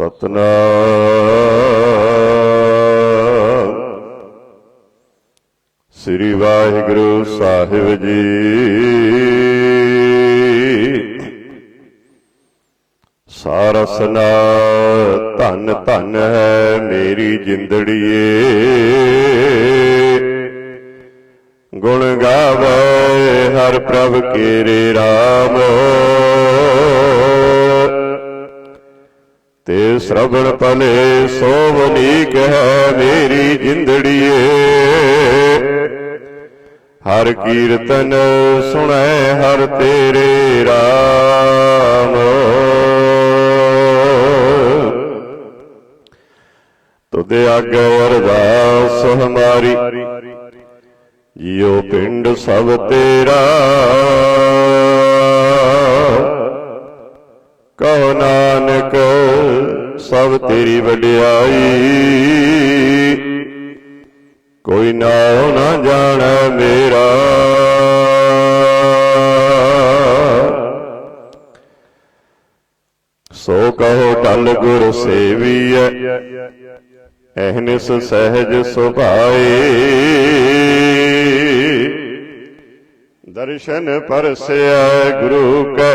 ਸਤਨਾਮ। ਸ੍ਰੀ ਵਾਹਿਗੁਰੂ ਸਾਹਿਬ ਜੀ। ਸਾਰਸਨਾ ਧਨ ਧਨ ਹੈ ਮੇਰੀ ਜਿੰਦੜੀਏ। ਗੁਣ ਗਾਵੇ ਹਰ ਪ੍ਰਭ ਕੇਰੇ RAM ਤੇ ਸ਼ਰਵਣ ਭਲੇ ਸੋਵਨੀ ਕਹਿ ਮੇਰੀ ਜਿੰਦੜੀਏ। ਹਰ ਕੀਰਤਨ ਸੁਣੈ ਹਰ ਤੇਰੇ ਰਾਮ। ਤੁਦੇ ਆਗੇ ਅਰਦਾਸ ਹਮਾਰੀ, ਜਿਉ ਪਿੰਡ ਸਭ ਤੇਰਾ। ਕਹੋ ਨਾਨਕ ਸਭ ਤੇਰੀ ਵਡਿਆਈ। ਕੋਈ ਨਾਉ ਨਾ ਜਾਣੈ ਮੇਰਾ। ਸੋ ਕਹੋ ਟਲ ਗੁਰ ਸੇਵੀਐ ਐਹਨਿਸ ਸਹਿਜ ਸੁਭਾਏ। ਦਰਸ਼ਨ ਪਰਸਿਆ ਗੁਰੂ ਕੈ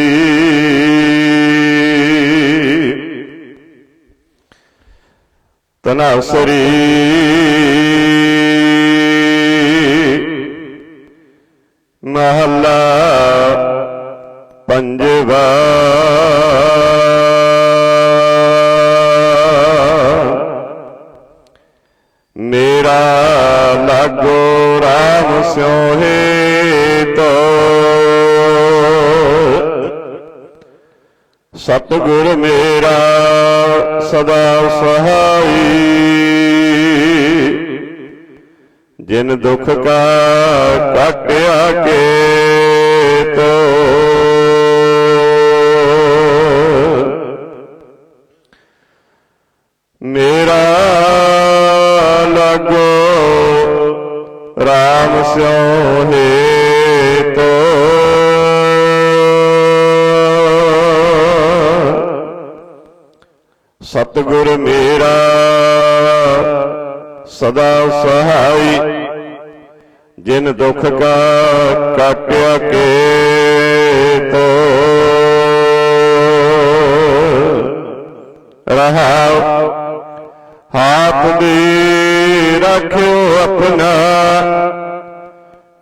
ਤਨਾਸਰੀ ਮਹਲਾ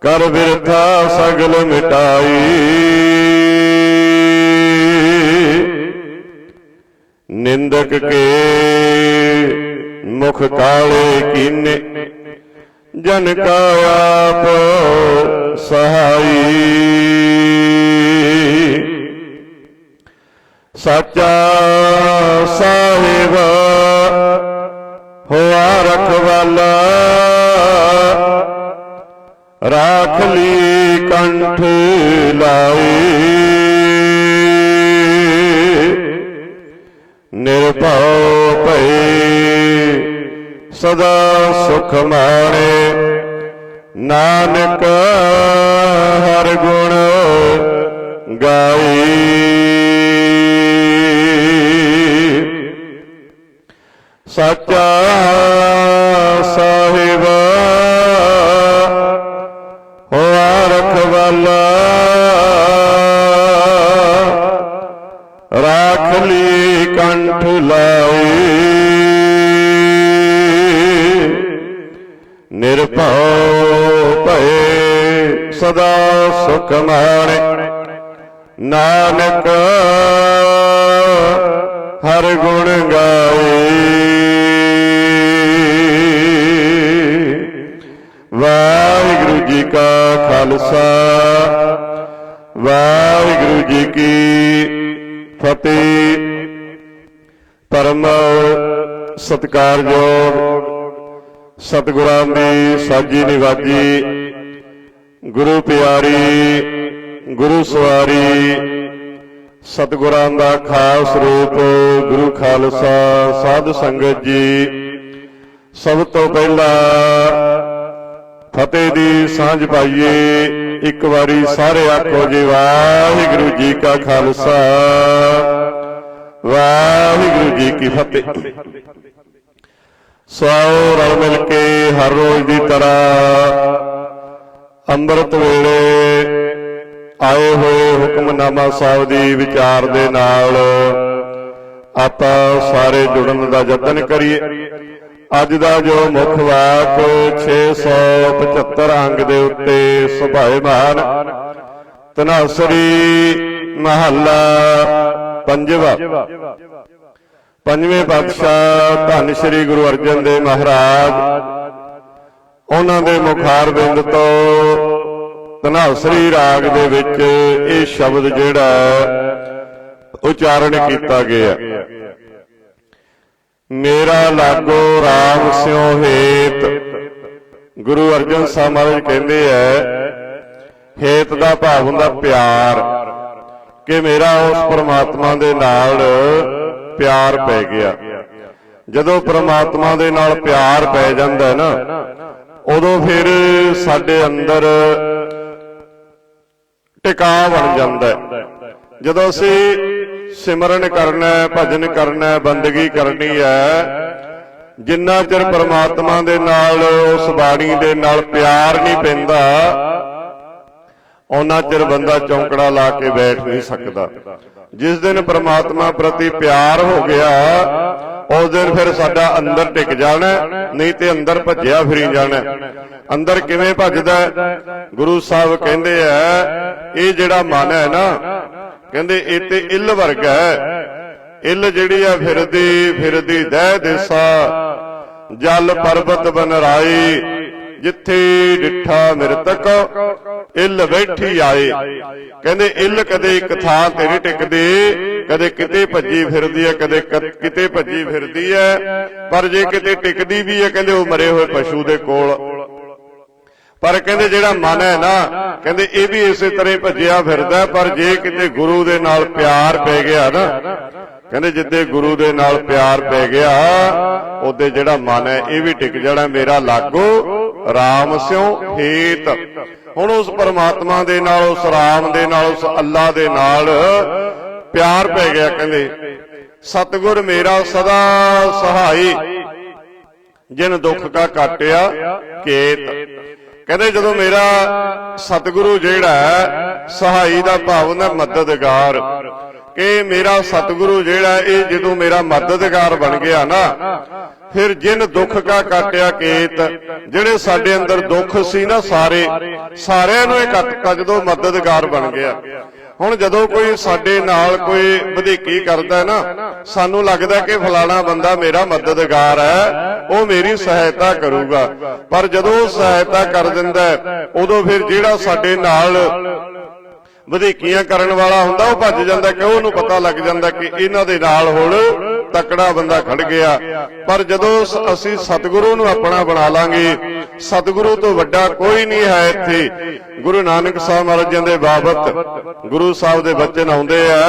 ਕਰ ਬਿਰਥਾ ਸਗਲ ਮਿਟਾਈ। ਨਿੰਦਕ ਕੇ ਮੁਖ ਕਾਲੇ ਕੀਨੇ, ਜਨ ਕਾ ਆਪ ਸਹਾਈ। ਸੱਚਾ ਸਾਹਿਬ, ਹੋਆ ਰਖਵਾਲਾ। ਰਾਖ ਲਈ ਕੰਠ ਲਾਈ। ਨਿਰਭਉ ਭਈ ਸਦਾ ਸੁਖ ਮਾਣੇ। ਨਾਨਕ ਹਰ ਗੁਣ ਗਾਈ। ਸੱਚਾ ਸਾਹਿਬ ਰਾਖ ਕੰਠ ਲਾਏ। ਨਿਰਭਉ ਭਏ ਸਦਾ ਸੁਖ ਮਾਣੇ। ਨਾਨਕ ਹਰ ਗੁਣ ਗਾਏ। ਵਾਹਿਗੁਰੂ ਜੀ ਕਾ ਖਾਲਸਾ। ਵਾਹਿਗੁਰੂ ਜੀ ਕੀ ਫਤਿਹ। ਪਰਮ ਸਤਿਕਾਰਯੋਗ ਸਤਿਗੁਰਾਂ ਦੀ ਸਾਜੀ ਨਿਵਾਜੀ, ਗੁਰੂ ਪਿਆਰੀ, ਗੁਰੂ ਸਵਾਰੀ, ਸਤਿਗੁਰਾਂ ਦਾ ਖਾਸ ਰੂਪ, ਗੁਰੂ ਖਾਲਸਾ ਸਾਧ ਸੰਗਤ ਜੀ। ਸਭ ਤੋਂ ਪਹਿਲਾਂ ਫਤਿਹ ਦੀ ਸਾਂਝ ਪਾਈਏ। ਇੱਕ ਵਾਰੀ ਸਾਰੇ ਆਖੋ ਜੀ, ਵਾਹਿਗੁਰੂ ਜੀ ਕਾ ਖਾਲਸਾ। ਵਾਹਿਗੁਰੂ ਜੀ ਕੀ ਫਤਿਹ। ਸਵਾਓ ਰਲ ਮਿਲ ਕੇ ਹਰ ਰੋਜ਼ ਦੀ ਤਰ੍ਹਾਂ ਅੰਮ੍ਰਿਤ ਵੇਲੇ ਆਏ ਹੋਏ ਹੁਕਮਨਾਮਾ ਸਾਹਿਬ ਦੀ ਵਿਚਾਰ ਦੇ ਨਾਲ ਆਪਾਂ ਸਾਰੇ ਜੁੜਨ ਦਾ ਯਤਨ ਕਰੀਏ। ਅੱਜ ਦਾ ਜੋ ਮੁੱਖ ਵਾਕ 675 ਅੰਗ ਦੇ ਉੱਤੇ ਸੁਭਾਏਮਾਨ ਤਨਾਸਰੀ ਮਹੱਲਾ ਪੰਜਵਾ। ਪੰਜਵੇਂ ਪਾਤਸ਼ਾਹ ਧੰਨ ਸ੍ਰੀ ਗੁਰੂ ਅਰਜਨ ਦੇਵ ਮਹਾਰਾਜ ਉਹਨਾਂ ਦੇ ਮੁਖਾਰ ਬਿੰਦ ਤੋਂ ਧਨਾਸਰੀ ਰਾਗ ਦੇ ਵਿੱਚ ਇਹ ਸ਼ਬਦ ਜਿਹੜਾ ਉਚਾਰਨ ਕੀਤਾ ਗਿਆ। ਮੇਰਾ ਲਾਗੋ RAM ਸਿਉ ਹੇਤ। ਗੁਰੂ ਅਰਜਨ ਸਾਹਿਬ ਮਹਾਰਾਜ ਕਹਿੰਦੇ ਐ, ਹੇਤ ਦਾ ਭਾਵ ਹੁੰਦਾ ਪਿਆਰ। ਕਿ ਮੇਰਾ ਉਸ ਪ੍ਰਮਾਤਮਾ ਦੇ ਨਾਲ ਪਿਆਰ ਪੈ ਗਿਆ। ਜਦੋਂ ਪਰਮਾਤਮਾ ਦੇ ਨਾਲ ਪਿਆਰ ਪੈ ਜਾਂਦਾ ਨਾ, ਉਦੋਂ ਫਿਰ ਸਾਡੇ ਅੰਦਰ ਟਿਕਾ ਬਣ ਜਾਂਦਾ। ਜਦੋਂ ਅਸੀਂ ਸਿਮਰਨ ਕਰਨਾ ਹੈ, ਭਜਨ ਕਰਨਾ ਹੈ, ਬੰਦਗੀ ਕਰਨੀ ਹੈ। ਜਿੰਨਾ ਚਿਰ ਪਰਮਾਤਮਾ ਦੇ ਨਾਲ, ਉਸ ਬਾਣੀ ਦੇ ਨਾਲ ਪਿਆਰ ਨਹੀਂ ਪੈਂਦਾ ਉਹਨਾਂ ਚਿਰ ਬੰਦਾ ਚੌਂਕੜਾ ਲਾ ਕੇ ਬੈਠ ਨਹੀਂ ਸਕਦਾ। ਜਿਸ ਦਿਨ ਪਰਮਾਤਮਾ ਪ੍ਰਤੀ ਪਿਆਰ ਹੋ ਗਿਆ, ਉਸ ਦਿਨ ਫਿਰ ਸਾਡਾ ਅੰਦਰ ਟਿਕ ਜਾਣਾ ਨਹੀਂ ਤੇ ਅੰਦਰ ਭੱਜਿਆ ਫਿਰੀ ਜਾਣਾ ਅੰਦਰ ਕਿਵੇਂ ਭੱਜਦਾ ਗੁਰੂ ਸਾਹਿਬ ਕਹਿੰਦੇ ਆ, ਇਹ ਜਿਹੜਾ ਮਨ ਹੈ ਨਾ ਕਹਿੰਦੇ ਇਹ ਤੇ ਇੱਲ ਵਰਗਾ ਹੈ। ਇੱਲ ਜਿਹੜੀ ਆ ਫਿਰਦੀ ਫਿਰਦੀ ਦਹਿ ਦੇਸਾ। ਜਲ ਪਰਬਤ ਬਨਰਾਈ, ਜਿੱਥੇ ਡਿੱਠਾ ਮਿਰਤਕ, ਇਲ ਬੈਠੀ ਆਏ। ਕਹਿੰਦੇ ਇੱਲ ਕਦੇ ਇੱਕ ਥਾਂ ਤੇ ਨਹੀਂ ਟਿਕਦੀ, ਕਦੇ ਕਿਤੇ ਭੱਜੀ ਫਿਰਦੀ ਹੈ, ਕਦੇ ਕਿਤੇ ਭੱਜੀ ਫਿਰਦੀ ਹੈ। ਪਰ ਜੇ ਕਿਤੇ ਟਿਕਦੀ ਵੀ ਹੈ, ਕਹਿੰਦੇ ਉਹ ਮਰੇ ਹੋਏ ਪਸ਼ੂ ਦੇ ਕੋਲ। ਪਰ ਕਹਿੰਦੇ ਜਿਹੜਾ ਮਨ ਹੈ ਨਾ, ਕਹਿੰਦੇ ਇਹ ਵੀ ਇਸੇ ਤਰ੍ਹਾਂ ਭੱਜਿਆ ਫਿਰਦਾ ਪਰ ਜੇ ਕਿਤੇ ਗੁਰੂ ਦੇ ਨਾਲ ਪਿਆਰ ਪੈ ਗਿਆ ਨਾ, ਕਹਿੰਦੇ ਜਿੱਦੇ ਗੁਰੂ ਦੇ ਨਾਲ ਪਿਆਰ ਪੈ ਗਿਆ, ਉਹਦੇ ਜਿਹੜਾ ਮਨ ਹੈ, ਇਹ ਵੀ ਟਿਕ ਜਾਣਾ ਮੇਰਾ ਲਾਗੋ RAM ਸਿਉ ਹੇਤ। ਹੁਣ ਉਸ ਪਰਮਾਤਮਾ ਦੇ ਨਾਲ, ਉਸ ਰਾਮ ਦੇ ਨਾਲ, ਉਸ ਅੱਲਾ ਦੇ ਨਾਲ ਪਿਆਰ ਪੈ ਗਿਆ, ਕਹਿੰਦੇ, ਸਤਿਗੁਰ ਮੇਰਾ ਸਦਾ ਸਹਾਈ, ਜਿਨ ਦੁੱਖ ਕਾ ਕਾਟਿਆ, ਕੇਤ। ਕਹਿੰਦੇ ਜਦੋਂ ਮੇਰਾ ਸਤਿਗੁਰੂ ਜਿਹੜਾ ਸਹਾਈ ਦਾ ਭਾਵ ਹੁੰਦਾ ਮਦਦਗਾਰ। ਕਿ ਮੇਰਾ ਸਤਿਗੁਰੂ ਜਿਹੜਾ ਇਹ ਜਦੋਂ ਮੇਰਾ ਮਦਦਗਾਰ ਬਣ ਗਿਆ ਨਾ, ਫਿਰ ਜਿਨ ਦੁੱਖ ਕਾ ਕਾਟਿਆ ਕੇਤ, ਜਿਹੜੇ ਸਾਡੇ ਅੰਦਰ ਦੁੱਖ ਸੀ ਨਾ ਸਾਰੇ, ਸਾਰਿਆਂ ਨੂੰ ਇਹ ਕੱਟਤਾ ਜਦੋਂ ਮਦਦਗਾਰ ਬਣ ਗਿਆ। ਹੁਣ ਜਦੋਂ ਕੋਈ ਸਾਡੇ ਨਾਲ ਕੋਈ ਵਧੀਕੀ ਕਰਦਾ ਨਾ ਸਾਨੂੰ ਲੱਗਦਾ ਕਿ ਫਲਾਣਾ ਬੰਦਾ ਮੇਰਾ ਮਦਦਗਾਰ ਹੈ ਉਹ ਮੇਰੀ ਸਹਾਇਤਾ ਕਰੂਗਾ। ਪਰ ਜਦੋਂ ਉਹ ਸਹਾਇਤਾ ਕਰ ਦਿੰਦਾ ਉਦੋਂ ਫਿਰ ਜਿਹੜਾ ਸਾਡੇ ਨਾਲ ਵਧੀਕੀਆਂ ਕਰਨ ਵਾਲਾ ਹੁੰਦਾ ਉਹ ਭੱਜ ਜਾਂਦਾ ਕਿ ਉਹਨੂੰ ਪਤਾ ਲੱਗ ਜਾਂਦਾ ਕਿ ਇਹਨਾਂ ਦੇ ਨਾਲ ਹੁਣ ਤਕੜਾ ਬੰਦਾ ਖੜ ਗਿਆ। ਪਰ ਜਦੋਂ ਅਸੀਂ ਸਤਿਗੁਰੂ ਨੂੰ ਆਪਣਾ ਬਣਾ ਲਾਂਗੇ, ਸਤਿਗੁਰੂ ਤੋਂ ਵੱਡਾ ਕੋਈ ਨਹੀਂ ਹੈ ਇੱਥੇ। ਗੁਰੂ ਨਾਨਕ ਸਾਹਿਬ ਮਹਾਰਾਜ ਦੇ ਬਾਬਤ, ਗੁਰੂ ਸਾਹਿਬ ਦੇ ਬਚਨ ਆਉਂਦੇ ਆ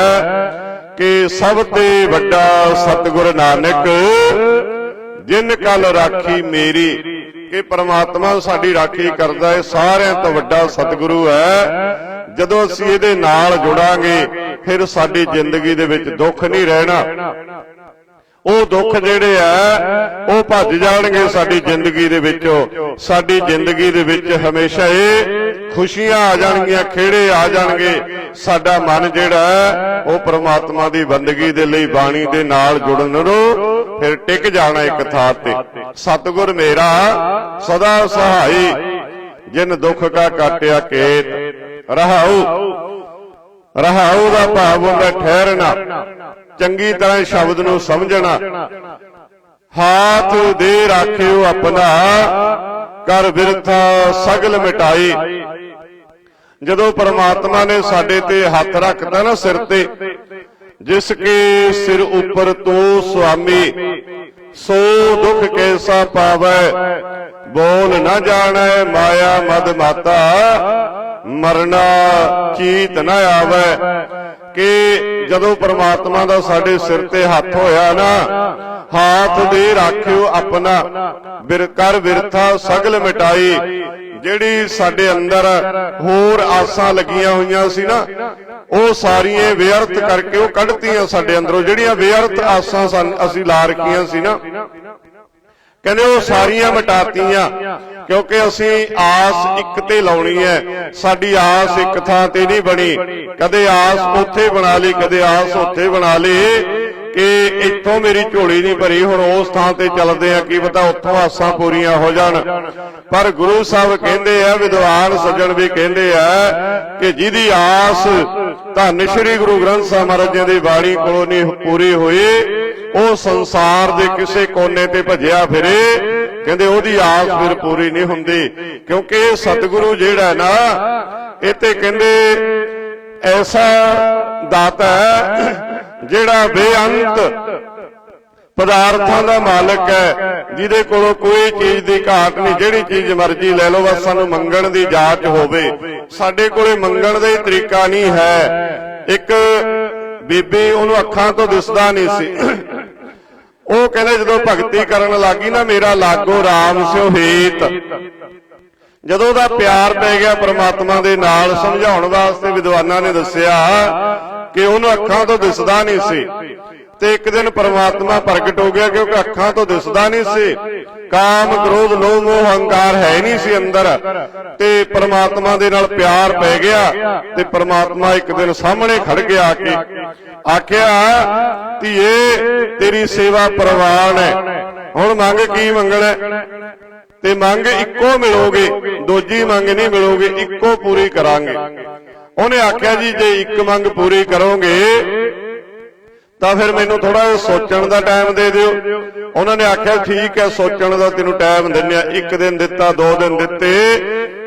ਕਿ ਸਭ ਤੇ ਵੱਡਾ ਸਤਿਗੁਰ ਨਾਨਕ, ਜਿਨ ਕਲ ਰਾਖੀ ਮੇਰੀ, ਕਿ ਪ੍ਰਮਾਤਮਾ ਸਾਡੀ ਰਾਖੀ ਕਰਦਾ ਹੈ ਸਾਰਿਆਂ ਤੋਂ ਵੱਡਾ ਸਤਿਗੁਰੂ ਹੈ। ਜਦੋਂ ਅਸੀਂ ਇਹਦੇ ਨਾਲ ਜੁੜਾਂਗੇ, ਫਿਰ ਸਾਡੀ ਜ਼ਿੰਦਗੀ ਦੇ ਵਿੱਚ ਦੁੱਖ ਨਹੀਂ ਰਹਿਣਾ। ਉਹ ਦੁੱਖ ਜਿਹੜੇ ਆ, ਉਹ ਭੱਜ ਜਾਣਗੇ ਸਾਡੀ ਜ਼ਿੰਦਗੀ ਦੇ ਵਿੱਚੋਂ। ਸਾਡੀ ਜ਼ਿੰਦਗੀ ਦੇ ਵਿੱਚ ਹਮੇਸ਼ਾ ਇਹ ਖੁਸ਼ੀਆਂ ਆ ਜਾਣਗੀਆਂ, ਖੇੜੇ ਆ ਜਾਣਗੇ। ਸਾਡਾ ਮਨ ਜਿਹੜਾ ਉਹ ਪ੍ਰਮਾਤਮਾ ਦੀ ਬੰਦਗੀ ਦੇ ਲਈ ਬਾਣੀ ਦੇ ਨਾਲ ਜੁੜਨ ਨੂੰ ਫਿਰ ਟਿਕ ਜਾਣਾ ਇੱਕ ਥਾਂ ਤੇ। ਸਤਿਗੁਰ ਮੇਰਾ, ਸਦਾ ਸਹਾਈ, ਜਿਨ ਦੁੱਖ ਕਾ ਕਾਟਿਆ ਕੇਤ, ਰਹਾਉ। ਰਹਾਉ ਦਾ ਭਾਵ ਹੁੰਦਾ ਠਹਿਰਨਾ। ਚੰਗੀ ਤਰ੍ਹਾਂ ਸ਼ਬਦ ਨੂੰ ਸਮਝਣਾ। ਹਾਥ ਦੇ ਰਾਖਿਓ ਆਪਣਾ। ਕਰ ਬਿਰਥਾ ਸਗਲ ਮਿਟਾਈ। ਜਦੋਂ ਪ੍ਰਮਾਤਮਾ ਨੇ ਸਾਡੇ ਤੇ ਹੱਥ ਰੱਖਦਾ ਨਾ ਸਿਰ ਤੇ, ਜਿਸ ਕੇ ਸਿਰ ਉੱਪਰ ਤੂੰ ਸੁਆਮੀ, ਸੋ ਦੁਖ ਕੈਸਾ ਪਾਵੈ ਬੋਲ ਨਾ ਜਾਣੈ ਮਾਇਆ ਮਦ ਮਾਤਾ। ਮਰਨਾ ਚੀਤ ਨਾ ਆਵੈ। ਕਿ ਜਦੋਂ ਪ੍ਰਮਾਤਮਾ ਦਾ ਸਾਡੇ ਸਿਰ ਤੇ ਹੱਥ ਹੋਇਆ ਨਾ, ਹਾਥ ਦੇ ਰਾਖਿਓ ਆਪਣਾ। ਬਿਰ ਕਰ ਬਿਰਥਾ ਸਗਲ ਮਿਟਾਈ। ਜਿਹੜੀ ਸਾਡੇ ਅੰਦਰ ਹੋਰ ਆਸਾਂ ਲੱਗੀਆਂ ਹੋਈਆਂ ਸੀ ਨਾ, ਉਹ ਸਾਰੀਆਂ ਵਿਅਰਥ ਕਰਕੇ ਉਹ ਕੱਢਤੀਆਂ ਸਾਡੇ ਅੰਦਰੋਂ। ਜਿਹੜੀਆਂ ਵਿਅਰਥ ਆਸਾਂ ਸਨ, ਅਸੀਂ ਲਾ ਰੱਖੀਆਂ ਸੀ ਨਾ। ਕਹਿੰਦੇ ਉਹ ਸਾਰੀਆਂ ਮਿਟਾਤੀਆਂ। ਕਿਉਂਕਿ ਅਸੀਂ ਆਸ ਇੱਕ ਤੇ ਲਾਉਣੀ ਹੈ। ਸਾਡੀ ਆਸ ਇੱਕ ਥਾਂ ਤੇ ਨਹੀਂ ਬਣੀ। ਕਦੇ ਆਸ ਉੱਥੇ ਬਣਾ ਲਈ, ਕਦੇ ਆਸ ਉੱਥੇ ਬਣਾ ਲਈ ਕਿ ਇੱਥੋਂ ਮੇਰੀ ਝੋਲੀ ਨਹੀਂ ਭਰੀ। ਹੁਣ ਉਸ ਥਾਂ ਤੇ ਚੱਲਦੇ ਆ ਕੀ ਪਤਾ ਉੱਥੋਂ ਆਸਾਂ ਪੂਰੀਆਂ ਹੋ ਜਾਣ। ਪਰ ਗੁਰੂ ਸਾਹਿਬ ਕਹਿੰਦੇ ਆ, ਵਿਦਵਾਨ ਸੱਜਣ ਵੀ ਕਹਿੰਦੇ ਆ ਕਿ ਜਿਹਦੀ ਆਸ ਧੰਨ ਸ਼੍ਰੀ ਗੁਰੂ ਗ੍ਰੰਥ ਸਾਹਿਬ ਮਹਾਰਾਜ ਜੀ ਦੀ ਬਾਣੀ ਕੋਲੋਂ ਨਹੀਂ ਪੂਰੀ ਹੋਈ, ਉਹ ਸੰਸਾਰ ਦੇ ਕਿਸੇ ਕੋਨੇ ਤੇ ਭਜਿਆ ਫਿਰੇ। ਕਹਿੰਦੇ ਉਹਦੀ ਆਸ ਫਿਰ ਪੂਰੀ ਨਹੀਂ ਹੁੰਦੀ, ਕਿਉਂਕਿ ਇਹ ਸਤਿਗੁਰੂ ਜਿਹੜਾ ਨਾ, ਇਹ ਤੇ ਕਹਿੰਦੇ ਐਸਾ ਦਾਤਾ ਹੈ ਜਿਹੜਾ ਬੇਅੰਤ ਪਦਾਰਥਾਂ ਦਾ ਮਾਲਕ ਹੈ, ਜਿਹਦੇ ਕੋਲੋਂ ਕੋਈ ਚੀਜ਼ ਦੀ ਘਾਟ ਨਹੀਂ, ਜਿਹੜੀ ਚੀਜ਼ ਮਰਜ਼ੀ ਲੈ ਲਓ, ਬਸ ਸਾਨੂੰ ਮੰਗਣ ਦੀ ਜਾਚ ਹੋਵੇ। ਸਾਡੇ ਕੋਲੇ ਮੰਗਣ ਦਾ ਹੀ ਤਰੀਕਾ ਨਹੀਂ ਹੈ। ਇੱਕ ਬੀਬੀ ਉਹਨੂੰ ਅੱਖਾਂ ਤੋਂ ਦਿਸਦਾ ਨਹੀਂ ਸੀ। ਉਹ ਕਹਿੰਦੇ ਜਦੋਂ ਭਗਤੀ ਕਰਨ ਲੱਗੀ ਨਾ ਮੇਰਾ ਲਾਗੋ RAM ਸਿਓ ਹੇਤ। ਜਦੋਂ ਉਹਦਾ ਪਿਆਰ ਪੈ ਗਿਆ ਪ੍ਰਮਾਤਮਾ ਦੇ ਨਾਲ ਸਮਝਾਉਣ ਵਾਸਤੇ ਵਿਦਵਾਨਾਂ ਨੇ ਦੱਸਿਆ ਕਿ ਉਹਨੂੰ ਅੱਖਾਂ ਤੋਂ ਦਿਸਦਾ ਨਹੀਂ ਸੀ। ਤੇ ਇੱਕ ਦਿਨ ਪਰਮਾਤਮਾ ਪ੍ਰਗਟ ਹੋ ਗਿਆ ਕਿਉਂਕਿ ਅੱਖਾਂ ਤੋਂ ਦਿਸਦਾ ਨਹੀਂ ਸੀ। ਕਾਮ, ਕ੍ਰੋਧ, ਲੋਭ, ਮੋਹ ਹੰਕਾਰ ਹੈ ਨਹੀਂ ਸੀ ਅੰਦਰ। ਤੇ ਪਰਮਾਤਮਾ ਦੇ ਨਾਲ ਪਿਆਰ ਪੈ ਗਿਆ ਤੇ ਪ੍ਰਮਾਤਮਾ ਇੱਕ ਦਿਨ ਸਾਹਮਣੇ ਖੜ ਗਿਆ ਆ ਕੇ। ਆਖਿਆ, ਧੀਏ, ਤੇਰੀ ਸੇਵਾ ਪ੍ਰਵਾਨ ਹੈ। ਹੁਣ ਮੰਗ ਕੀ ਮੰਗਣਾ ਤੇ ਮੰਗ ਇੱਕੋ ਮਿਲੋਗੇ, ਦੂਜੀ ਮੰਗ ਨਹੀਂ ਮਿਲੋਗੇ, ਇੱਕੋ ਪੂਰੀ ਕਰਾਂਗੇ। ਉਹਨੇ ਆਖਿਆ ਜੀ, ਜੇ ਇੱਕ ਮੰਗ ਪੂਰੀ ਕਰੋਗੇ ਤਾਂ ਫਿਰ ਮੈਨੂੰ ਥੋੜਾ ਜਿਹਾ ਸੋਚਣ ਦਾ ਟਾਈਮ ਦੇ ਦਿਓ। ਉਹਨਾਂ ਨੇ ਆਖਿਆ ਠੀਕ ਹੈ ਸੋਚਣ ਦਾ ਤੈਨੂੰ ਟਾਈਮ ਦਿੰਨੇ ਆ ਇੱਕ ਦਿਨ ਦਿੱਤਾ ਦੋ ਦਿਨ ਦਿੱਤੇ।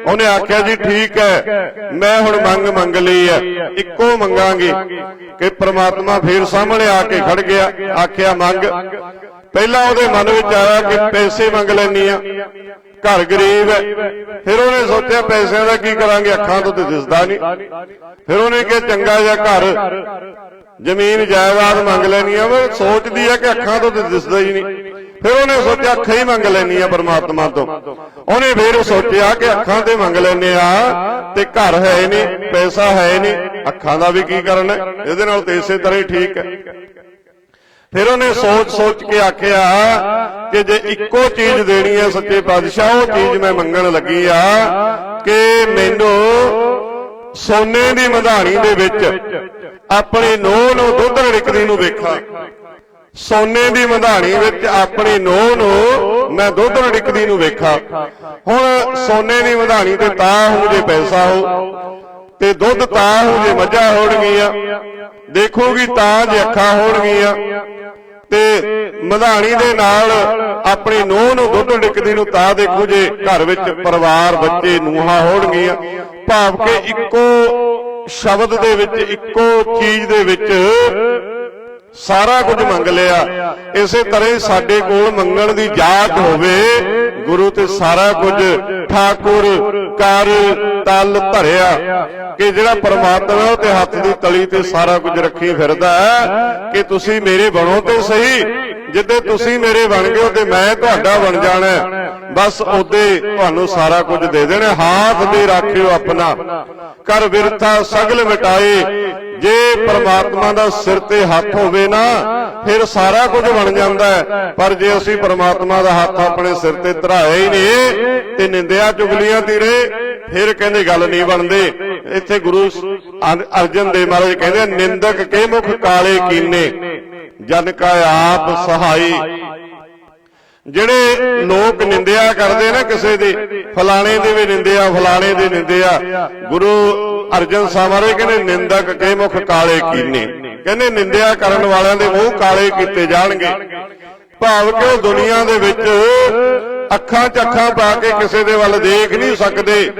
ਉਹਨੇ ਆਖਿਆ ਜੀ ਠੀਕ ਹੈ। ਮੈਂ ਹੁਣ ਮੰਗ ਮੰਗ ਲਈ ਹੈ। ਇੱਕੋ ਮੰਗਾਂਗੀ ਕਿ ਪ੍ਰਮਾਤਮਾ ਫੇਰ ਸਾਹਮਣੇ ਆ ਕੇ ਖੜ ਗਿਆ। ਆਖਿਆ ਮੰਗ। ਪਹਿਲਾਂ ਉਹਦੇ ਮਨ ਵਿੱਚ ਆਇਆ ਕਿ ਪੈਸੇ ਮੰਗ ਲੈਣੀ ਆ ਘਰ ਗਰੀਬ ਹੈ। ਫਿਰ ਉਹਨੇ ਸੋਚਿਆ ਪੈਸਿਆਂ ਦਾ ਕੀ ਕਰਾਂਗੇ? ਅੱਖਾਂ ਤੋਂ ਤੇ ਦਿਸਦਾ ਨਹੀਂ। ਫਿਰ ਉਹਨੇ ਕਿਹਾ ਚੰਗਾ ਜਿਹਾ ਘਰ। ਜ਼ਮੀਨ ਜਾਇਦਾਦ ਮੰਗ ਲੈਣੀ ਆ, ਉਹ ਸੋਚਦੀ ਆ ਕਿ ਅੱਖਾਂ ਤੋਂ ਤੇ ਦਿਸਦਾ ਹੀ ਨਹੀਂ। ਫਿਰ ਉਹਨੇ ਸੋਚਿਆ ਅੱਖਾਂ ਹੀ ਮੰਗ ਲੈਣੀ ਆ ਪਰਮਾਤਮਾ ਤੋਂ। ਉਹਨੇ ਫਿਰ ਸੋਚਿਆ ਕਿ ਅੱਖਾਂ ਤੇ ਮੰਗ ਲੈਣੇ ਆ ਤੇ ਘਰ ਹੈ ਹੀ ਨਹੀਂ, ਪੈਸਾ ਹੈ ਹੀ ਨਹੀਂ, ਅੱਖਾਂ ਦਾ ਵੀ ਕੀ ਕਰਨਾ ਇਹਦੇ ਨਾਲ ਤੇ ਇਸੇ ਤਰ੍ਹਾਂ ਹੀ ਠੀਕ ਹੈ। ਫਿਰ ਉਹਨੇ ਸੋਚ ਸੋਚ ਕੇ ਆਖਿਆ ਕਿ ਜੇ ਇੱਕੋ ਚੀਜ਼ ਦੇਣੀ ਹੈ ਸੱਚੇ ਪਾਤਸ਼ਾਹ, ਉਹ ਚੀਜ਼ ਮੈਂ ਮੰਗਣ ਲੱਗੀ ਆ ਕਿ ਮੈਨੂੰ ਸੋਨੇ ਦੀ ਮਧਾਣੀ ਦੇ ਵਿੱਚ ਆਪਣੀ ਨੋਹ ਨੂੰ ਦੁੱਧ ਰੜਕਦੀ ਨੂੰ ਵੇਖਾ ਸੋਨੇ ਦੀ ਮਧਾਣੀ ਵਿੱਚ ਆਪਣੀ ਨੋਹ ਨੂੰ ਮੈਂ ਦੁੱਧ ਰੜਕਦੀ ਨੂੰ ਵੇਖਾਂ। ਹੁਣ ਸੋਨੇ ਦੀ ਮਧਾਣੀ ਤੇ ਤਾਂ ਹੋ ਜੇ ਪੈਸਾ ਹੋ, ਤੇ ਦੁੱਧ ਤਾਂ ਹੋ ਜੇ ਮੱਝਾਂ ਹੋਣਗੀਆਂ, ਦੇਖੋਗੀ ਤਾਂ ਜੇ ਅੱਖਾਂ ਹੋਣਗੀਆਂ। ਤੇ ਮਧਾਣੀ ਦੇ ਨਾਲ ਆਪਣੀ ਨੂੰਹ ਨੂੰ ਦੁੱਧ ਡਿੱਕਦੀ ਨੂੰ ਤਾਂ ਦੇਖੋ ਜੇ ਘਰ ਵਿੱਚ ਪਰਿਵਾਰ, ਬੱਚੇ, ਨੂੰਹਾਂ ਹੋਣਗੀਆਂ, ਭਾਵ ਕਿ ਇੱਕੋ ਸ਼ਬਦ ਦੇ ਵਿੱਚ, ਇੱਕੋ ਚੀਜ਼ ਦੇ ਵਿੱਚ ਸਾਰਾ ਕੁਝ ਮੰਗ ਲਿਆ। ਇਸੇ ਤਰ੍ਹਾਂ ਸਾਡੇ ਕੋਲ ਮੰਗਣ ਦੀ ਜਾਚ ਹੋਵੇ, ਗੁਰੂ ਤੇ ਸਾਰਾ ਕੁਝ ਠਾਕੁਰ ਕਰ ਤਲ ਧਰਿਆ। ਕਿ ਜਿਹੜਾ ਪਰਮਾਤਮਾ ਉਹ ਤੇ ਹੱਥ ਦੀ ਤਲੀ ਤੇ ਸਾਰਾ ਕੁਝ ਰੱਖੀ ਫਿਰਦਾ ਹੈ, ਕਿ ਤੁਸੀਂ ਮੇਰੇ ਬਣੋ ਤੇ ਸਹੀ। ਜਿੱਦੇ ਤੁਸੀਂ ਮੇਰੇ ਬਣ ਗਏ ਤੇ ਮੈਂ ਤੁਹਾਡਾ ਬਣ ਜਾਣਾ ਬਸ ਉਹਦੇ ਤੁਹਾਨੂੰ ਸਾਰਾ ਕੁਝ ਦੇ ਦੇਣਾ। ਹਾਥ ਦੇ ਰੱਖਿਓ ਆਪਣਾ। ਕਰ ਵਿਰਥਾ ਸਗਲ ਮਿਟਾਏ। ਜੇ ਪ੍ਰਮਾਤਮਾ ਦਾ ਸਿਰ ਤੇ ਹੱਥ ਹੋਵੇ ਨਾ ਫਿਰ ਸਾਰਾ ਕੁਝ ਬਣ ਜਾਂਦਾ ਹੈ। ਪਰ ਜੇ ਅਸੀਂ ਪ੍ਰਮਾਤਮਾ ਦਾ ਹੱਥ ਆਪਣੇ ਸਿਰ ਤੇ ਧਰਾਇਆ ਹੀ ਨਹੀਂ ਤੇ ਨਿੰਦਿਆ ਚੁਗਲੀਆਂ ਰਹੇ ਫਿਰ ਕਹਿੰਦੇ ਗੱਲ ਨਹੀਂ ਬਣਦੇ। ਇੱਥੇ ਗੁਰੂ ਅਰ- ਅਰਜਨ ਦੇਵ ਮਹਾਰਾਜ ਕਹਿੰਦੇ ਨਿੰਦਕ ਕੇ ਮੁਖ ਕਾਲੇ ਕੀਨੇ। ਜਨ ਕਾ ਆਪ ਸਹਾਈ। ਜਿਹੜੇ ਲੋਕ ਨਿੰਦਿਆ ਕਰਦੇ ਨਾ ਕਿਸੇ ਦੀ, ਫਲਾਣੇ ਦੀ ਵੀ ਨਿੰਦਿਆ, ਫਲਾਣੇ ਦੀ ਨਿੰਦਿਆ। ਗੁਰੂ ਅਰਜਨ ਸਾਹਿਬ ਮਹਾਰਾਜ ਕਹਿੰਦੇ, ਨਿੰਦਕ ਕੇ ਮੁਖ ਕਾਲੇ ਕੀਨੇ। ਕਹਿੰਦੇ, ਨਿੰਦਿਆ ਕਰਨ ਵਾਲਿਆਂ ਦੇ ਮੂੰਹ ਕਾਲੇ ਕੀਤੇ ਜਾਣਗੇ। ਭਾਵ ਕਿ ਉਹ ਦੁਨੀਆ ਦੇ ਵਿੱਚ ਅੱਖਾਂ 'ਚ ਅੱਖਾਂ ਪਾ ਕੇ ਕਿਸੇ ਦੇ ਵੱਲ ਦੇਖ ਨਹੀਂ ਸਕਦੇ,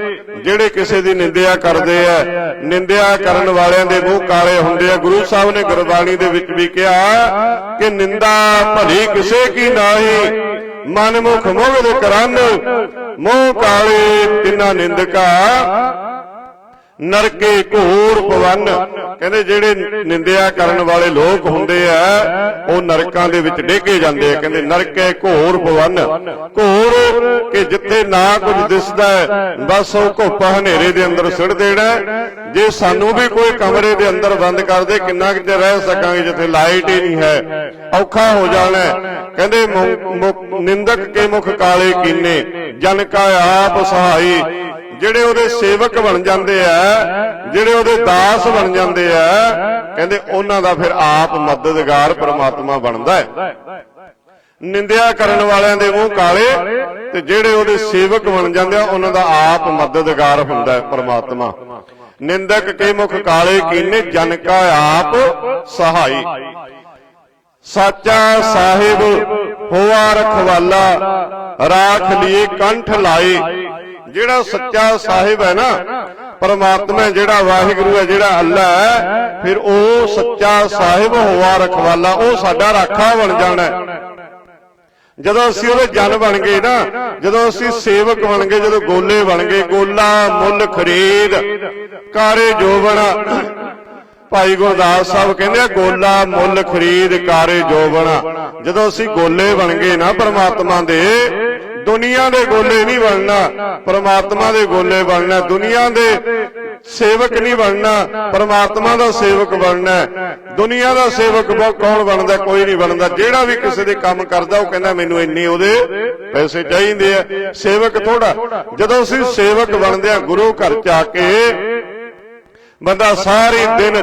ਜਿਹੜੇ ਕਿਸੇ ਦੀ ਨਿੰਦਿਆ ਕਰਦੇ ਆ। ਨਿੰਦਿਆ ਕਰਨ ਵਾਲਿਆਂ ਦੇ ਮੂੰਹ ਕਾਲੇ ਹੁੰਦੇ ਆ। ਗੁਰੂ ਸਾਹਿਬ ਨੇ ਗੁਰਬਾਣੀ ਦੇ ਵਿੱਚ ਵੀ ਕਿਹਾ ਕਿ ਨਿੰਦਾ ਭਲੀ ਕਿਸੇ ਕੀ ਨਾਹੀ ਮਨ ਮੁਖ ਮੁਗਧ ਕਰਨ ਮੂੰਹ ਕਾਲੇ ਤਿੰਨਾ ਨਿੰਦਕਾ ਨਰਕੇ ਘੋਰ ਪਵਨ ਕਹਿੰਦੇ ਜਿਹੜੇ ਨਿੰਦਿਆ ਕਰਨ ਵਾਲੇ ਲੋਕ ਹੁੰਦੇ ਆ, ਉਹ ਨਰਕਾਂ ਦੇ ਵਿੱਚ ਡੇਗੇ ਜਾਂਦੇ ਆ। ਕਹਿੰਦੇ ਨਰਕੇ ਘੋਰ ਪਵਨ ਘੋਰ ਕਿ ਜਿੱਥੇ ਨਾ ਕੁਝ ਦਿਸਦਾ ਬਸ ਉਹ ਘੋਪਾ ਹਨੇਰੇ ਦੇ ਅੰਦਰ ਸਿੱਟ ਦੇਣਾ ਜੇ ਸਾਨੂੰ ਵੀ ਕੋਈ ਕਮਰੇ ਦੇ ਅੰਦਰ ਬੰਦ ਕਰ ਦੇ, ਕਿੰਨਾ ਕੁ ਚਿਰ ਰਹਿ ਸਕਾਂਗੇ ਜਿੱਥੇ ਲਾਈਟ ਹੀ ਨਹੀਂ ਹੈ। ਔਖਾ ਹੋ ਜਾਣਾ ਕਹਿੰਦੇ ਨਿੰਦਕ ਕੇ ਮੁਖ ਕਾਲੇ ਕੀਨੇ, ਜਨ ਕਾ ਆਪ ਸਹਾਈ। ਜਿਹੜੇ ਉਹਦੇ ਸੇਵਕ ਬਣ ਜਾਂਦੇ ਆ ਜਿਹੜੇ ਉਹਦੇ ਦਾਸ ਬਣ ਜਾਂਦੇ ਆ ਕਹਿੰਦੇ ਉਹਨਾਂ ਦਾ ਫਿਰ ਆਪ ਮਦਦਗਾਰ ਪ੍ਰਮਾਤਮਾ ਬਣਦਾ ਹੈ। ਨਿੰਦਿਆ ਕਰਨ ਵਾਲਿਆਂ ਦੇ ਮੂੰਹ ਕਾਲੇ ਤੇ ਜਿਹੜੇ ਉਹਦੇ ਸੇਵਕ ਬਣ ਜਾਂਦੇ ਆ ਉਹਨਾਂ ਦਾ ਆਪ ਮਦਦਗਾਰ ਹੁੰਦਾ ਹੈ ਪ੍ਰਮਾਤਮਾ। ਨਿੰਦਕ ਕੇ ਮੁਖ ਕਾਲੇ ਕੀਨੇ ਜਨ ਕਾ ਆਪ ਸਹਾਈ। ਸਾਚਾ ਸਾਹਿਬ ਹੋਆ ਰਖਵਾਲਾ ਰਾਖ ਲਈ ਕੰਠ ਲਾਏ। ਜਿਹੜਾ ਸੱਚਾ ਸਾਹਿਬ ਹੈ ਨਾ, ਪਰਮਾਤਮਾ ਜਿਹੜਾ, ਵਾਹਿਗੁਰੂ ਹੈ ਜਿਹੜਾ, ਅੱਲਾ ਹੈ, ਫਿਰ ਉਹ ਸੱਚਾ ਸਾਹਿਬ ਹੋਆ ਰਖਵਾਲਾ, ਉਹ ਸਾਡਾ ਰਾਖਾ ਬਣ ਜਾਣਾ ਜਦੋਂ ਅਸੀਂ ਉਹਦੇ ਜਨ ਬਣ ਗਏ ਨਾ, ਜਦੋਂ ਅਸੀਂ ਸੇਵਕ ਬਣ ਗਏ, ਜਦੋਂ ਗੋਲੇ ਬਣ ਗਏ, ਗੋਲਾ, ਮੁੱਲ, ਖਰੀਦ, ਕਾਰੇ ਜੋਬਨ, ਭਾਈ ਗੁਰਦਾਸ ਸਾਹਿਬ ਕਹਿੰਦੇ ਆ, ਗੋਲਾ, ਮੁੱਲ, ਖਰੀਦ, ਕਾਰੇ ਜੋਬਨ। ਜਦੋਂ ਅਸੀਂ ਗੋਲੇ ਬਣ ਗਏ ਨਾ ਪਰਮਾਤਮਾ ਦੇ ਦੁਨੀਆ ਦੇ ਗੋਲੇ ਨਹੀਂ ਬਣਨਾ ਪ੍ਰਮਾਤਮਾ ਦੇ ਗੋਲੇ ਬਣਨਾ ਦੁਨੀਆ ਦੇ ਸੇਵਕ ਨਹੀਂ ਬਣਨਾ ਪ੍ਰਮਾਤਮਾ ਦਾ ਸੇਵਕ ਬਣਨਾ ਹੈ। ਦੁਨੀਆ ਦਾ ਸੇਵਕ ਕੌਣ ਬਣਦਾ ਕੋਈ ਨਹੀਂ ਬਣਦਾ ਜਿਹੜਾ ਵੀ ਕਿਸੇ ਦੇ ਕੰਮ ਕਰਦਾ, ਉਹ ਕਹਿੰਦਾ ਮੈਨੂੰ ਇੰਨੇ ਉਹਦੇ ਪੈਸੇ ਚਾਹੀਦੇ ਆ ਸੇਵਕ ਥੋੜਾ ਜਦੋਂ ਅਸੀਂ ਸੇਵਕ ਬਣਦੇ ਆ ਗੁਰੂ ਘਰ ਚ ਆ ਕੇ ਬੰਦਾ ਸਾਰੇ ਦਿਨ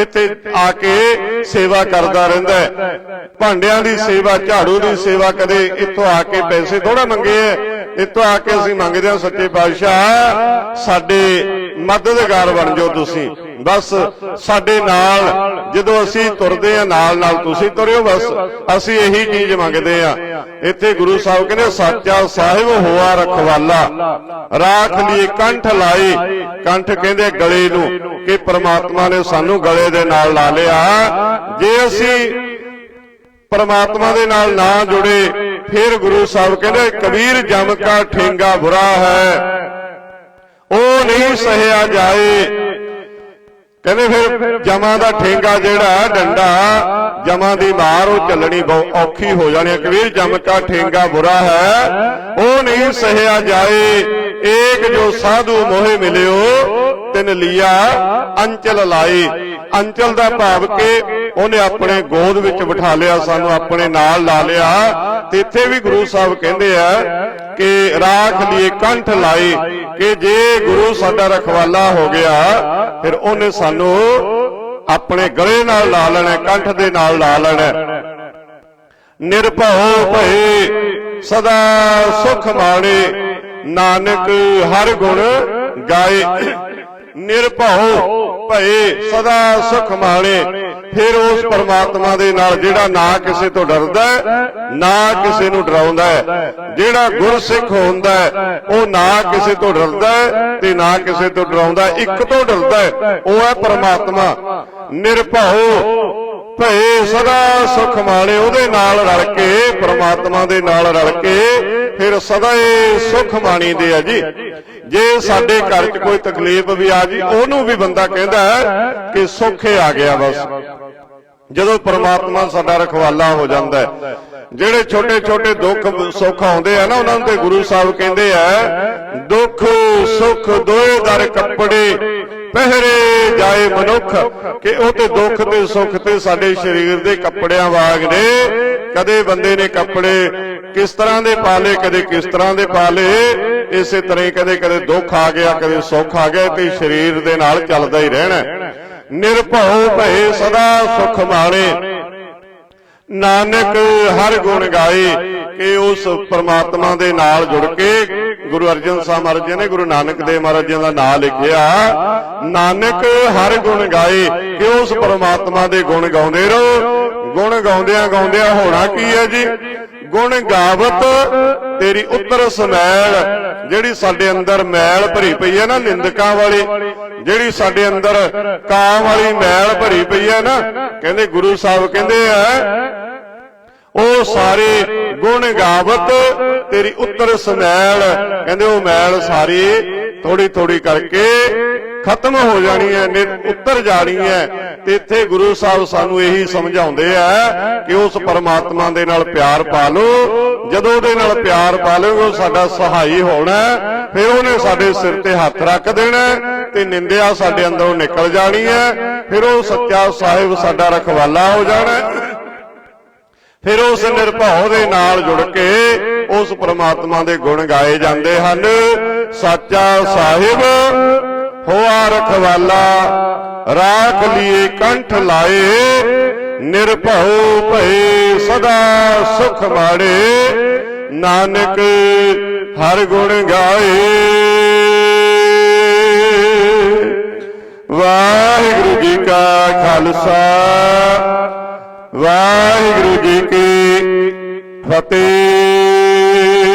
ਇੱਥੇ ਆ ਕੇ ਸੇਵਾ ਕਰਦਾ ਰਹਿੰਦਾ ਹੈ। ਭਾਂਡਿਆਂ ਦੀ ਸੇਵਾ, ਝਾੜੂ ਦੀ ਸੇਵਾ ਕਦੇ ਇੱਥੋਂ ਆ ਕੇ ਪੈਸੇ ਥੋੜਾ ਮੰਗੇ ਐ ਇੱਥੋਂ ਆ ਕੇ ਅਸੀਂ ਮੰਗਦੇ ਹਾਂ, ਸੱਚੇ ਪਾਤਸ਼ਾਹ, ਸਾਡੇ ਮਦਦਗਾਰ ਬਣ ਜਾਓ ਤੁਸੀਂ। ਬਸ ਸਾਡੇ ਨਾਲ ਜਦੋਂ ਅਸੀਂ ਤੁਰਦੇ ਆ ਨਾਲ ਨਾਲ ਤੁਸੀਂ ਤੁਰਿਓ ਬਸ। ਅਸੀਂ ਇਹੀ ਚੀਜ਼ ਮੰਗਦੇ ਆ ਇੱਥੇ ਗੁਰੂ ਸਾਹਿਬ ਕਹਿੰਦੇ ਸੱਚਾ ਸਾਹਿਬ ਹੋਆ ਰਖਵਾਲਾ। ਰਾਖ ਲਈ ਕੰਠ ਲਾਈ। ਕੰਠ ਕਹਿੰਦੇ ਗਲੇ ਨੂੰ ਕਿ ਪ੍ਰਮਾਤਮਾ ਨੇ ਸਾਨੂੰ ਗਲੇ ਦੇ ਨਾਲ ਲਾ ਲਿਆ। ਜੇ ਅਸੀਂ ਪਰਮਾਤਮਾ ਦੇ ਨਾਲ ਨਾ ਜੁੜੇ ਫਿਰ ਗੁਰੂ ਸਾਹਿਬ ਕਹਿੰਦੇ ਕਬੀਰ ਜਮ ਕਾ ਠੇਂਗਾ ਬੁਰਾ ਹੈ। ਉਹ ਨਹੀਂ ਸਹਿਆ ਜਾਏ। ਕਹਿੰਦੇ ਫਿਰ ਜਮਾਂ ਦਾ ਠੇਂਗਾ ਜਿਹੜਾ ਡੰਡਾ, ਜਮਾਂ ਦੀ ਮਾਰ ਉਹ ਚੱਲਣੀ ਬਹੁਤ ਔਖੀ ਹੋ ਜਾਣੀ ਕਬੀਰ, ਜਮ ਕਾ ਠੇਂਗਾ ਬੁਰਾ ਹੈ, ਉਹ ਨਹੀਂ ਸਹਿਆ ਜਾਏ। ਏਕ ਜੋ ਸਾਧੂ ਮੋਹਿ ਮਿਲਿਓ ਤਿਨ ਲਿਆ ਅੰਚਲ ਲਾਈ ਅੰਚਲ ਦਾ ਭਾਵ ਕਿ ਉਹਨੇ ਆਪਣੇ ਗੋਦ ਵਿੱਚ ਬਿਠਾ ਲਿਆ ਸਾਨੂੰ ਆਪਣੇ ਨਾਲ ਲਾ ਲਿਆ ਤੇ ਇੱਥੇ ਵੀ ਗੁਰੂ ਸਾਹਿਬ ਕਹਿੰਦੇ ਆ ਕਿ ਰਾਖ ਲਈ ਕੰਠ ਲਾਈ ਕਿ ਜੇ ਗੁਰੂ ਸਾਡਾ ਰਖਵਾਲਾ ਹੋ ਗਿਆ ਫਿਰ ਉਹਨੇ ਸਾਨੂੰ ਆਪਣੇ ਗਲੇ ਨਾਲ ਲਾ ਲੈਣਾ ਕੰਠ ਦੇ ਨਾਲ ਲਾ ਲੈਣਾ ਨਿਰਭਉ ਭਏ ਸਦਾ ਸੁਖ ਮਾਣੇ ਨਾਨਕ ਹਰ ਗੁਣ ਗਾਏ। ਨਿਰਭਉ ਭਏ ਸਦਾ ਸੁਖ ਮਾਣੇ। ਫਿਰ ਉਸ ਪਰਮਾਤਮਾ ਦੇ ਨਾਲ ਜਿਹੜਾ ਨਾ ਕਿਸੇ ਤੋਂ ਡਰਦਾ ਨਾ ਕਿਸੇ ਨੂੰ ਡਰਾਉਂਦਾ ਹੈ, ਜਿਹੜਾ ਗੁਰਸਿੱਖ ਹੁੰਦਾ ਉਹ ਨਾ ਕਿਸੇ ਤੋਂ ਡਰਦਾ ਤੇ ਨਾ ਕਿਸੇ ਤੋਂ ਡਰਾਉਂਦਾ। ਇੱਕ ਤੋਂ ਡਰਦਾ ਉਹ ਹੈ ਪਰਮਾਤਮਾ। ਨਿਰਭਉ ਭਏ ਸਦਾ ਸੁਖ ਮਾਣੇ, ਉਹਦੇ ਨਾਲ ਰਲ ਕੇ, ਪ੍ਰਮਾਤਮਾ ਦੇ ਨਾਲ ਰਲ ਕੇ, ਫਿਰ ਸਦਾ ਹੀ ਸੁਖ ਮਾਣੀਦੇ ਆ ਜੀ। ਜੇ ਸਾਡੇ ਘਰ 'ਚ ਕੋਈ ਤਕਲੀਫ ਵੀ ਆ ਜੀ ਉਹਨੂੰ ਵੀ ਬੰਦਾ ਕਹਿੰਦਾ ਕਿ ਸੁੱਖ ਆ ਗਿਆ ਬਸ। ਜਦੋਂ ਪ੍ਰਮਾਤਮਾ ਸਾਡਾ ਰਖਵਾਲਾ ਹੋ ਜਾਂਦਾ ਹੈ। ਜਿਹੜੇ ਛੋਟੇ ਛੋਟੇ ਦੁੱਖ ਸੁੱਖ ਆਉਂਦੇ ਆ ਨਾ, ਉਹਨਾਂ ਨੂੰ ਤੇ ਗੁਰੂ ਸਾਹਿਬ ਕਹਿੰਦੇ ਆ, ਦੁੱਖ, ਸੁੱਖ ਦੋਏ ਦਰ ਕੱਪੜੇ ਪਹਿਰੇ ਜਾਏ ਮਨੁੱਖ ਕਿ ਉਹ ਤੇ ਦੁੱਖ ਤੇ ਸੁੱਖ ਤੇ ਸਾਡੇ ਸਰੀਰ ਦੇ ਕੱਪੜਿਆਂ ਵਾਗ ਨੇ। ਕਦੇ ਬੰਦੇ ਨੇ ਕੱਪੜੇ ਕਿਸ ਤਰ੍ਹਾਂ ਦੇ ਪਾਲੇ ਕਦੇ ਕਿਸ ਤਰ੍ਹਾਂ ਦੇ ਪਾਲੇ ਇਸੇ ਤਰ੍ਹਾਂ ਹੀ ਕਦੇ ਕਦੇ ਦੁੱਖ ਆ ਗਿਆ, ਕਦੇ ਸੁੱਖ ਆ ਗਿਆ ਤੇ ਸਰੀਰ ਦੇ ਨਾਲ ਚੱਲਦਾ ਹੀ ਰਹਿਣਾ। ਹੈ। ਨਿਰਭਉ ਭਏ ਸਦਾ ਸੁਖ ਮਾਣੇ। ਨਾਨਕ ਹਰ ਗੁਣ ਗਾਏ ਕਿ ਉਸ ਪਰਮਾਤਮਾ ਦੇ ਨਾਲ ਜੁੜ ਕੇ ਗੁਰੂ ਅਰਜਨ ਸਾਹਿਬ ਮਹਾਰਾਜ ਜੀ ਨੇ ਗੁਰੂ ਨਾਨਕ ਦੇਵ ਮਹਾਰਾਜ ਜੀ ਦਾ ਨਾਮ ਲਿਖਿਆ, ਨਾਨਕ ਹਰ ਗੁਣ ਗਾਏ, ਕਿ ਉਸ ਪ੍ਰਮਾਤਮਾ ਦੇ ਗੁਣ ਗਾਉਂਦੇ ਰਹੋ। ਗੁਣ ਗਾਉਂਦਿਆਂ ਗਾਉਂਦਿਆਂ ਹੋਣਾ ਕੀ ਹੈ ਜੀ? ਗੁਣ ਗਾਵਤ ਤੇਰੀ ਉੱਤਰ ਸਮੈਲ, ਜਿਹੜੀ ਸਾਡੇ ਅੰਦਰ ਮੈਲ ਭਰੀ ਪਈ ਹੈ ਨਾ ਨਿੰਦਕਾਂ ਵਾਲੀ, ਜਿਹੜੀ ਸਾਡੇ ਅੰਦਰ ਕਾਂ ਵਾਲੀ ਮੈਲ ਭਰੀ ਪਈ ਹੈ ਨਾ, ਕਹਿੰਦੇ ਗੁਰੂ ਸਾਹਿਬ ਕਹਿੰਦੇ ਆ ਉਹ ਸਾਰੇ ਗੁਣ ਗਾਵਤ ਤੇਰੀ ਉੱਤਰ ਸਮੈਲ ਕਹਿੰਦੇ ਉਹ ਮੈਲ ਸਾਰੀ ਥੋੜੀ ਥੋੜੀ ਕਰਕੇ ਖਤਮ ਹੋ ਜਾਣੀ ਹੈ ਉੱਤਰ ਜਾਣੀ ਹੈ। ਤੇ ਇੱਥੇ ਗੁਰੂ ਸਾਹਿਬ ਸਾਨੂੰ ਇਹੀ ਸਮਝਾਉਂਦੇ ਆ ਕਿ ਉਸ ਪਰਮਾਤਮਾ ਦੇ ਨਾਲ ਪਿਆਰ ਪਾ ਲਓ। ਜਦੋਂ ਉਹਦੇ ਨਾਲ ਪਿਆਰ ਪਾ ਲਓਗੇ, ਉਹ ਸਾਡਾ ਸਹਾਈ ਹੋਣਾ ਫਿਰ ਉਹਨੇ ਸਾਡੇ ਸਿਰ ਤੇ ਹੱਥ ਰੱਖ ਦੇਣਾ ਤੇ ਨਿੰਦਿਆ ਸਾਡੇ ਅੰਦਰੋਂ ਨਿਕਲ ਜਾਣੀ ਹੈ। ਫਿਰ ਉਹ ਸੱਚਾ ਸਾਹਿਬ ਸਾਡਾ ਰਖਵਾਲਾ ਹੋ ਜਾਣਾ ਫਿਰ ਉਸ ਨਿਰਭਉ ਦੇ ਨਾਲ ਜੁੜ ਕੇ ਉਸ ਪ੍ਰਮਾਤਮਾ ਦੇ ਗੁਣ ਗਾਏ ਜਾਂਦੇ ਹਨ। ਸਾਚਾ ਸਾਹਿਬ ਹੋਆ ਰਖਵਾਲਾ ਰਾਖ ਲੀਏ ਕੰਠ ਲਾਏ ਨਿਰਭਉ ਭਏ ਸਦਾ ਸੁਖ ਮਾੜੇ ਨਾਨਕ ਹਰ ਗੁਣ ਗਾਏ। ਵਾਹਿਗੁਰੂ ਜੀ ਕਾ ਖਾਲਸਾ ਵਾਹਿਗੁਰੂ ਜੀ ਕੀ ਫਤਿਹ।